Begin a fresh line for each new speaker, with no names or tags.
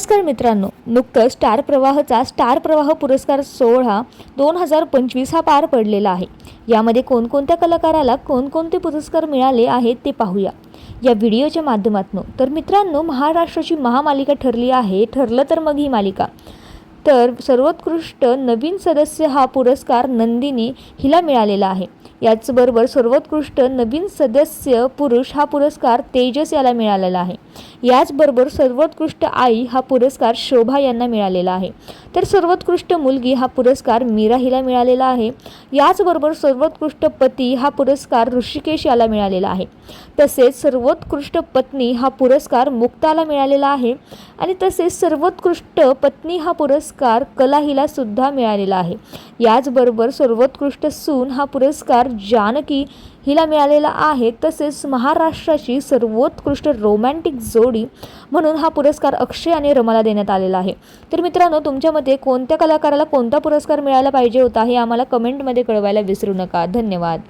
नमस्कार मित्रांनो. नुकतंच स्टार प्रवाहचा स्टार प्रवाह पुरस्कार सोहळा दोन हजार पंचवीस हा पार पडलेला आहे. यामध्ये कोणकोणत्या कलाकाराला कोणकोणते पुरस्कार मिळाले आहेत ते पाहूया. या व्हिडिओच्या माध्यमातून तर मित्रांनो महाराष्ट्राची महामालिका ठरली आहे ठरलं तर मग ही मालिका. तर सर्वोत्कृष्ट नवीन सदस्य हा पुरस्कार नंदिनी हिला मिळालेला आहे. याचबरोबर सर्वोत्कृष्ट नवीन सदस्य पुरुष हा पुरस्कार तेजस याला मिळालेला आहे. याचबरोबर सर्वोत्कृष्ट आई हा पुरस्कार शोभा यांना मिळालेला आहे. तर सर्वोत्कृष्ट मुलगी हा पुरस्कार मीरा हिला मिळालेला आहे. याचबरोबर सर्वोत्कृष्ट पती हा पुरस्कार ऋषिकेश याला मिळालेला आहे. तसेच सर्वोत्कृष्ट पत्नी हा पुरस्कार मुक्ताला मिळालेला आहे. आणि तसेच सर्वोत्कृष्ट पत्नी हा पुरस्कार कला हिला सुद्धा मिळालेला आहे. याचबरोबर सर्वोत्कृष्ट सून हा पुरस्कार जानकी हिला मिळालेला आहे. तसेच महाराष्ट्राची सर्वोत्कृष्ट रोमॅन्टिक जोडी म्हणून हा पुरस्कार अक्षय आणि रमाला देण्यात आलेला आहे. तर मित्रांनो तुमच्या मते कोणत्या कलाकाराला कोणता पुरस्कार मिळायला पाहिजे होता हे आम्हाला कमेंटमध्ये कळवायला विसरू नका. धन्यवाद.